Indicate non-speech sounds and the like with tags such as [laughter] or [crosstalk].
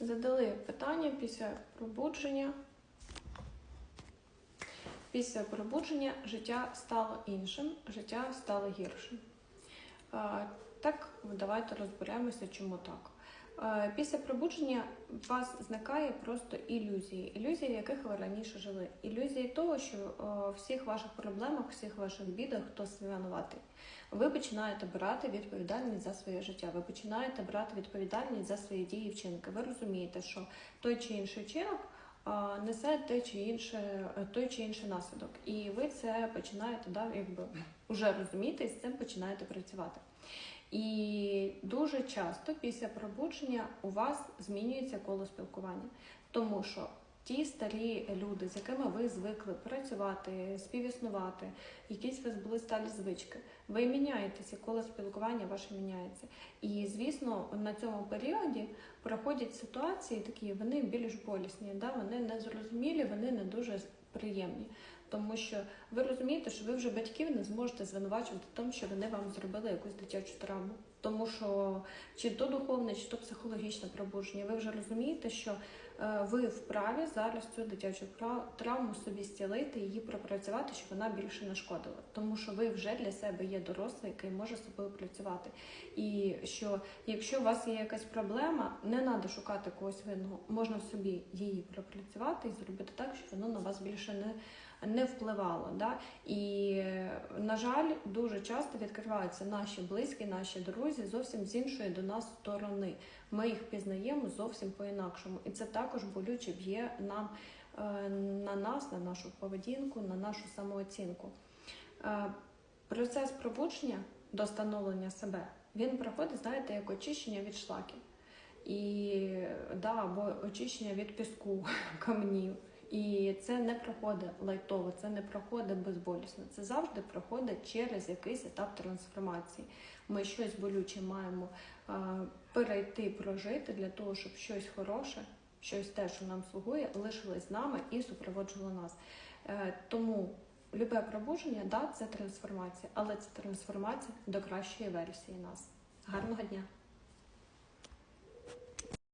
Задали питання після пробудження. Після пробудження життя стало іншим, життя стало гіршим. Так, давайте розберемося, чому так. Після пробудження вас зникає просто ілюзії, ілюзії, в яких ви раніше жили. Ілюзії того, що в всіх ваших проблемах, всіх ваших бідах хтось винуватий. Ви починаєте брати відповідальність за своє життя. Ви починаєте брати відповідальність за свої дії вчинки. Ви розумієте, що той чи інший вчинок несе те чи інше, той чи інший наслідок. І ви це починаєте да, якби, вже розуміти і з цим починаєте працювати. І дуже часто після пробудження у вас змінюється коло спілкування, тому що ті старі люди, з якими ви звикли працювати, співіснувати, якісь у вас були сталі звички, ви міняєтеся, коло спілкування ваше міняється. І звісно, на цьому періоді проходять ситуації такі, вони більш болісні, да? вони незрозумілі, вони не дуже приємні. Тому що ви розумієте, що ви вже батьків не зможете звинувачувати в тому, що вони вам зробили якусь дитячу травму. Тому що чи то духовне, чи то психологічне пробудження, ви вже розумієте, що е, ви вправі зараз цю дитячу травму собі зцілити, її пропрацювати, щоб вона більше не шкодила. Тому що ви вже для себе є дорослий, який може з собою працювати. І що якщо у вас є якась проблема, не треба шукати когось винного, можна собі її пропрацювати і зробити так, щоб воно на вас більше не не впливало. Да? І, е, на жаль, дуже часто відкриваються наші близькі, наші друзі зовсім з іншої до нас сторони. Ми їх пізнаємо зовсім по-інакшому. І це також болюче б'є нам е, на нас, на нашу поведінку, на нашу самооцінку. Е, Процес пробудження до становлення себе він проходить, знаєте, як очищення від шлаків. І да, або очищення від піску, [laughs] камнів. І це не проходить лайтово, це не проходить безболісно. Це завжди проходить через якийсь етап трансформації. Ми щось болюче маємо е, перейти, прожити для того, щоб щось хороше, щось те, що нам слугує, лишилось з нами і супроводжувало нас. Е, тому любе пробудження, да, це трансформація, але це трансформація до кращої версії нас. Гарного дня!